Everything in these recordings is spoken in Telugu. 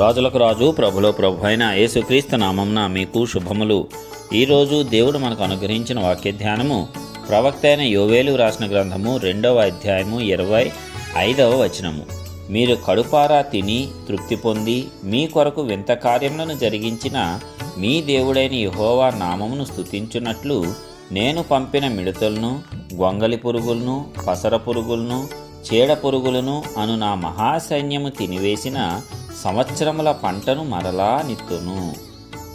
రాజులకు రాజు ప్రభులో ప్రభు అయిన యేసుక్రీస్తు నామంన మీకు శుభములు. ఈరోజు దేవుడు మనకు అనుగ్రహించిన వాక్య ధ్యానము ప్రవక్త అయిన యోవేలు రాసిన గ్రంథము రెండవ అధ్యాయము ఇరవై ఐదవ వచనము. మీరు కడుపారా తిని తృప్తి పొంది మీ కొరకు వింత కార్యములను జరిగించిన మీ దేవుడైన యహోవా నామమును స్థుతించున్నట్లు నేను పంపిన మిడతలను గొంగలి పురుగులను పసర పురుగులను చీడ పురుగులను అను నా మహాసైన్యము తినివేసిన సంవత్సరముల పంటను మరలా నిత్తును.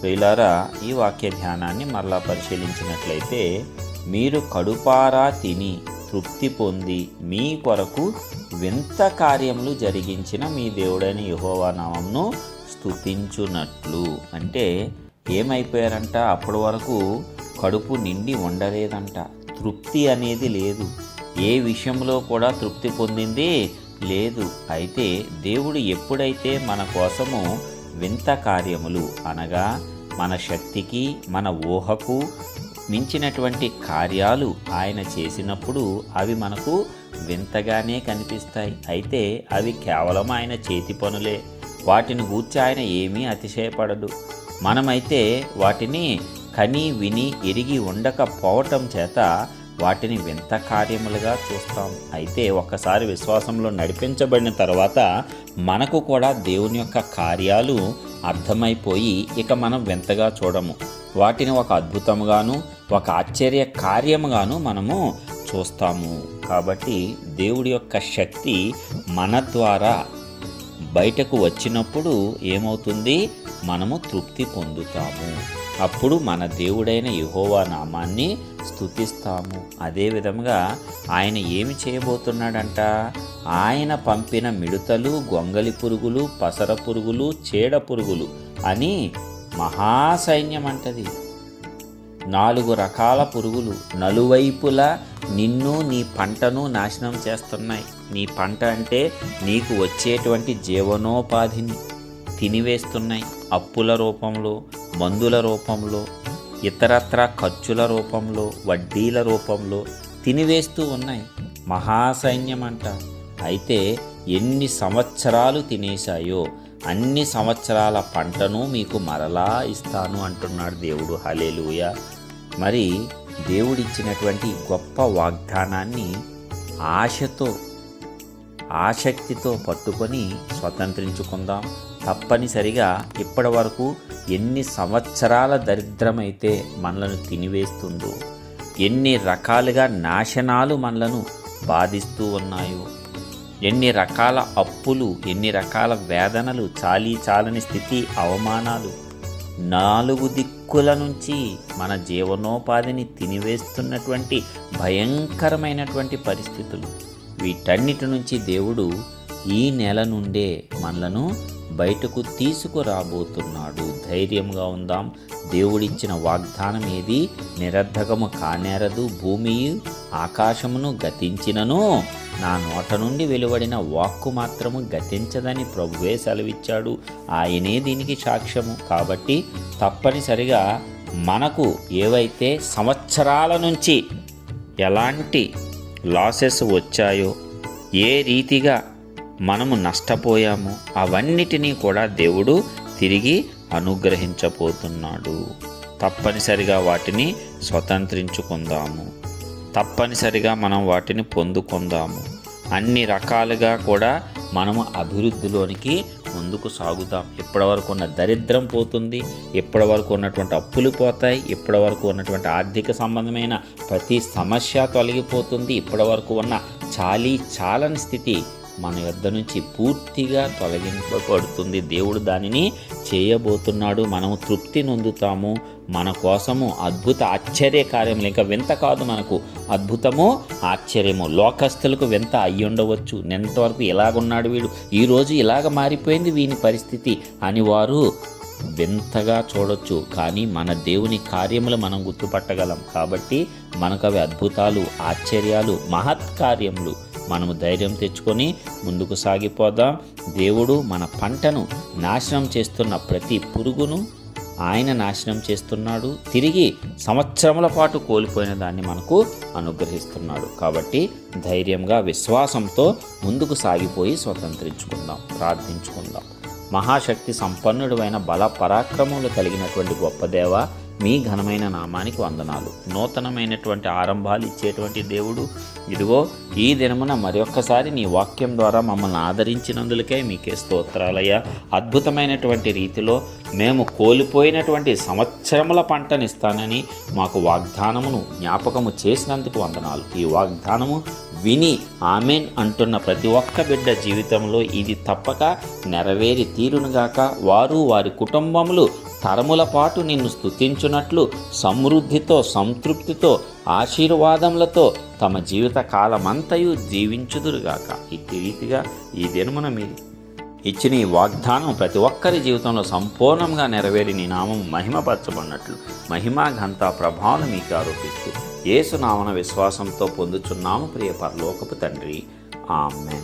ప్రియులారా ఈ వాక్య ధ్యానాన్ని మరలా పరిశీలించినట్లయితే మీరు కడుపారా తిని తృప్తి పొంది మీ కొరకు వింత కార్యములు జరిగించిన మీ దేవుడైన యెహోవా నామంను అంటే ఏమైపోయారంట? అప్పటి వరకు కడుపు నిండి ఉండలేదంట. తృప్తి అనేది లేదు. ఏ విషయంలో కూడా తృప్తి పొందింది? లేదు. అయితే దేవుడు ఎప్పుడైతే మన కోసము వింత కార్యములు అనగా మన శక్తికి మన ఊహకు మించినటువంటి కార్యాలు ఆయన చేసినప్పుడు అవి మనకు వింతగానే కనిపిస్తాయి. అయితే అవి కేవలం ఆయన చేతి పనులే. వాటిని గూర్చి ఆయన ఏమీ అతిశయపడడు. మనమైతే వాటిని కని విని ఎరిగి ఉండకపోవటం చేత వాటిని వింత కార్యములుగా చూస్తాం. అయితే ఒక్కసారి విశ్వాసంలో నడిపించబడిన తర్వాత మనకు కూడా దేవుని యొక్క కార్యాలు అర్థమైపోయి ఇక మనం వింతగా చూడము. వాటిని ఒక అద్భుతముగాను ఒక ఆశ్చర్య కార్యముగాను మనము చూస్తాము. కాబట్టి దేవుడి యొక్క శక్తి మన ద్వారా బయటకు వచ్చినప్పుడు ఏమవుతుంది? మనము తృప్తి పొందుతాము. అప్పుడు మన దేవుడైన యహోవా నామాన్ని స్థుతిస్తాము అదే విధంగా ఆయన ఏమి చేయబోతున్నాడంట? ఆయన పంపిన మిడతలు గొంగలి పురుగులు పసర పురుగులు చీడ పురుగులు అని మహాసైన్యం అంటది నాలుగు రకాల పురుగులు నలువైపులా నిన్ను నీ పంటను నాశనం చేస్తున్నాయి. నీ పంట అంటే నీకు వచ్చేటువంటి జీవనోపాధిని తినివేస్తున్నాయి. అప్పుల రూపంలో మందుల రూపంలో ఇతరత్ర ఖర్చుల రూపంలో వడ్డీల రూపంలో తినివేస్తూ ఉన్నాయి. మహాసైన్యం అంట అయితే ఎన్ని సంవత్సరాలు తినేశాయో అన్ని సంవత్సరాల పంటను మీకు మరలా ఇస్తాను అంటున్నాడు దేవుడు. హలేలుయ మరి దేవుడిచ్చినటువంటి గొప్ప వాగ్దానాన్ని ఆశతో ఆసక్తితో పట్టుకొని స్వతంత్రించుకుందాం. తప్పనిసరిగా ఇప్పటి వరకు ఎన్ని సంవత్సరాల దరిద్రమైతే మనలను తినివేస్తుందో ఎన్ని రకాలుగా నాశనాలు మనలను బాధిస్తూ ఉన్నాయో ఎన్ని రకాల అప్పులు ఎన్ని రకాల వేదనలు చాలీ చాలని స్థితి అవమానాలు నాలుగు దిక్కుల నుంచి మన జీవనోపాధిని తినివేస్తున్నటువంటి భయంకరమైనటువంటి పరిస్థితులు. వీటన్నిటి నుంచి దేవుడు ఈ నెల నుండే మనలను బయటకు తీసుకురాబోతున్నాడు. ధైర్యంగా ఉందాం. దేవుడిచ్చిన వాగ్దానం ఏది? నిరర్ధకము కానేరదు. భూమి ఆకాశమును గతించినను. నా నోట నుండి వెలువడిన వాక్కు మాత్రము గతించదని ప్రభువే సెలవిచ్చాడు. ఆయనే దీనికి సాక్ష్యము. కాబట్టి తప్పనిసరిగా మనకు ఏవైతే సంవత్సరాల నుంచి ఎలాంటి లాసెస్ వచ్చాయో ఏ రీతిగా మనము నష్టపోయాము అవన్నిటినీ కూడా దేవుడు తిరిగి అనుగ్రహించబోతున్నాడు. తప్పనిసరిగా వాటిని స్వతంత్రించుకుందాము. తప్పనిసరిగా మనం వాటిని పొందుకుందాము. అన్ని రకాలుగా కూడా మనము అభివృద్ధిలోనికి ముందుకు సాగుతాం ఇప్పటివరకు ఉన్న దరిద్రం పోతుంది ఇప్పటివరకు ఉన్నటువంటి అప్పులు పోతాయి ఇప్పటివరకు ఉన్నటువంటి ఆర్థిక సంబంధమైన ప్రతి సమస్య తొలగిపోతుంది ఇప్పటివరకు ఉన్న చాలీ చాలని స్థితి మన యొద్ద నుంచి పూర్తిగా తొలగింపబడుతుంది. దేవుడు దానిని చేయబోతున్నాడు. మనము తృప్తి నొందుతాము. మన కోసము అద్భుత ఆశ్చర్య కార్యములు. ఇంకా వింత కాదు మనకు. అద్భుతము ఆశ్చర్యము. లోకస్తులకు వింత అయ్యి ఉండవచ్చు. నిన్నవరకు ఇలాగున్నాడు వీడు? ఈరోజు ఇలాగ మారిపోయింది వీని పరిస్థితి అని వారు వింతగా చూడొచ్చు. కానీ మన దేవుని కార్యములు మనం గుర్తుపట్టగలం. కాబట్టి మనకు అవి అద్భుతాలు ఆశ్చర్యాలు మహత్కార్యములు. మనము ధైర్యం తెచ్చుకొని ముందుకు సాగిపోదాం. దేవుడు మన పంటను నాశనం చేస్తున్న ప్రతి పురుగును ఆయన నాశనం చేస్తున్నాడు. తిరిగి సంవత్సరముల పాటు కోల్పోయిన దాన్ని మనకు అనుగ్రహిస్తున్నాడు. కాబట్టి ధైర్యంగా విశ్వాసంతో ముందుకు సాగిపోయి స్వతంత్రించుకుందాం ప్రార్థించుకుందాం. మహాశక్తి సంపన్నుడైన బల పరాక్రమములు కలిగినటువంటి గొప్ప దేవ మీ ఘనమైన నామానికి వందనాలు. నూతనమైనటువంటి ఆరంభాలు ఇచ్చేటువంటి దేవుడు. ఇదిగో ఈ దినమున మరొక్కసారి నీ వాక్యం ద్వారా మమ్మల్ని ఆదరించినందులకే మీకే స్తోత్రాలయ్యా. అద్భుతమైనటువంటి రీతిలో మేము కోల్పోయినటువంటి సంవత్సరముల పంటనిస్తానని మాకు వాగ్దానమును జ్ఞాపకము చేసినందుకు వందనాలు. ఈ వాగ్దానము విని ఆమెన్ అంటున్న ప్రతి ఒక్క బిడ్డ జీవితంలో ఇది తప్పక నెరవేరి తీరునుగాక. వారు వారి కుటుంబములు తరముల పాటు నిన్ను స్తుతించున్నట్లు సమృద్ధితో సంతృప్తితో ఆశీర్వాదములతో తమ జీవిత కాలమంతయు జీవించుదురుగాక. ఇట్టి రీతిగా ఈ దినమున మీరు ఇచ్చిన ఈ వాగ్దానం ప్రతి ఒక్కరి జీవితంలో సంపూర్ణంగా నెరవేరి నీ నామం మహిమపరచబడినట్లు. మహిమా ఘంత ప్రభావం మీకు ఆరోపిస్తూ ఏసునామన విశ్వాసంతో పొందుచున్నాము ప్రియ పరలోకపు తండ్రి. ఆమె